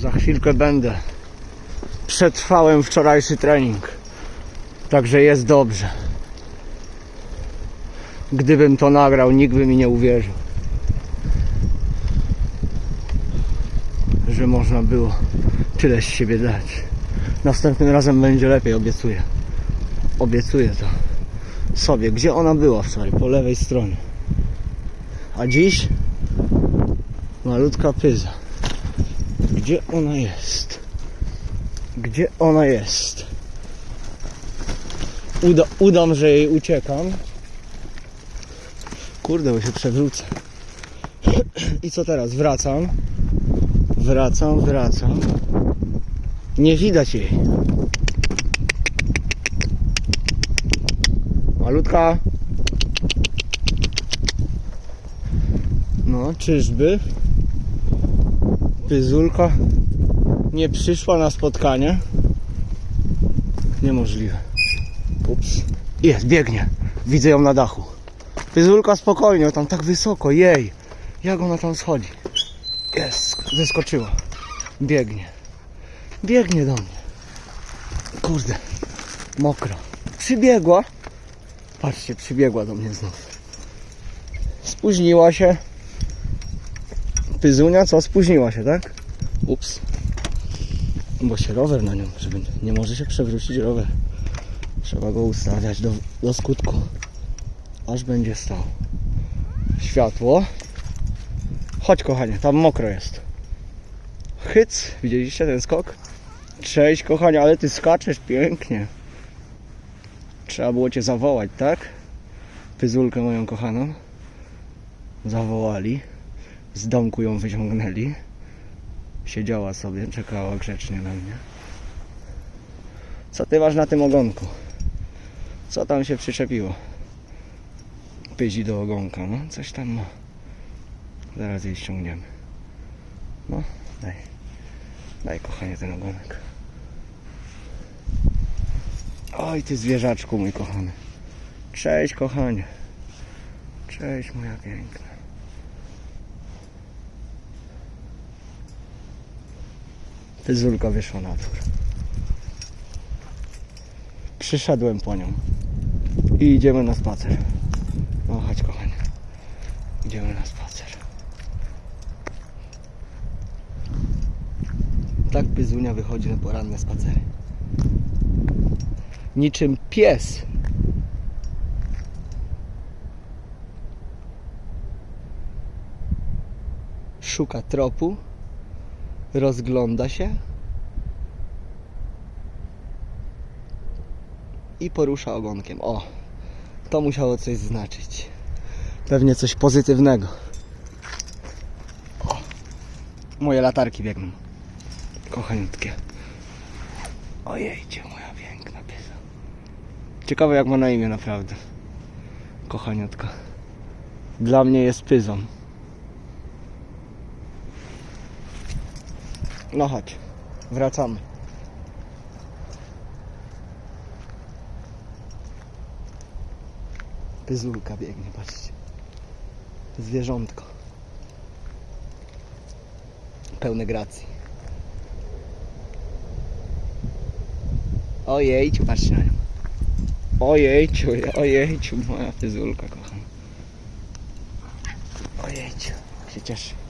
Za chwilkę będę. Przetrwałem wczorajszy trening. Także jest dobrze. Gdybym to nagrał, nikt by mi nie uwierzył. Że można było tyle z siebie dać. Następnym razem będzie lepiej, obiecuję. Obiecuję to sobie. Gdzie ona była wczoraj? Po lewej stronie. A dziś? Malutka pyza. Gdzie ona jest? Gdzie ona jest? Uda, udam, że jej uciekam. Kurde, bo się przewrócę. I co teraz? Wracam. Wracam, wracam. Nie widać jej. Malutka. No, czyżby? Pyzulka nie przyszła na spotkanie? Niemożliwe. Ups. Jest, biegnie. Widzę ją na dachu. Pyzulka spokojnie, tam tak wysoko, jej. Jak ona tam schodzi? Jest, zeskoczyła. Biegnie. Biegnie do mnie. Kurde, mokro. Przybiegła. Patrzcie, przybiegła do mnie znów. Spóźniła się. Pyzunia, co? Spóźniła się, tak? Ups. Bo się rower na nią, żeby nie może się przewrócić rower. Trzeba go ustawiać do, do skutku. Aż będzie stał. Światło. Chodź kochanie, tam mokro jest. Hyc, widzieliście ten skok? Cześć kochanie, ale ty skaczesz pięknie. Trzeba było cię zawołać, tak? Pyzulkę moją kochaną. Zawołali. Z domku ją wyciągnęli. Siedziała sobie, czekała grzecznie na mnie. Co ty masz na tym ogonku? Co tam się przyczepiło? Pyzi do ogonka, no coś tam ma. Zaraz jej ściągniemy. No, daj. Daj kochanie ten ogonek. Oj ty zwierzaczku mój kochany. Cześć kochanie. Cześć moja piękna. Pyzulka wyszła na dwór. Przyszedłem po nią. I idziemy na spacer. No chodź kochanie. Idziemy na spacer. Tak Pyzunia wychodzi na poranne spacery. Niczym pies. Szuka tropu. Rozgląda się. I porusza ogonkiem. O, to musiało coś znaczyć. Pewnie coś pozytywnego. O, moje latarki biegną. Kochaniutkie. Ojejcie, moja piękna pysa. Ciekawe jak ma na imię naprawdę. Kochaniutka. Dla mnie jest pyzą. No chodź, wracamy. Pyzulka biegnie, patrzcie. Zwierzątko. Pełne gracji. Ojejciu, patrzcie na nią. Ojejciu, ojejciu, moja pyzulka kochana. Ojejciu, się cieszy.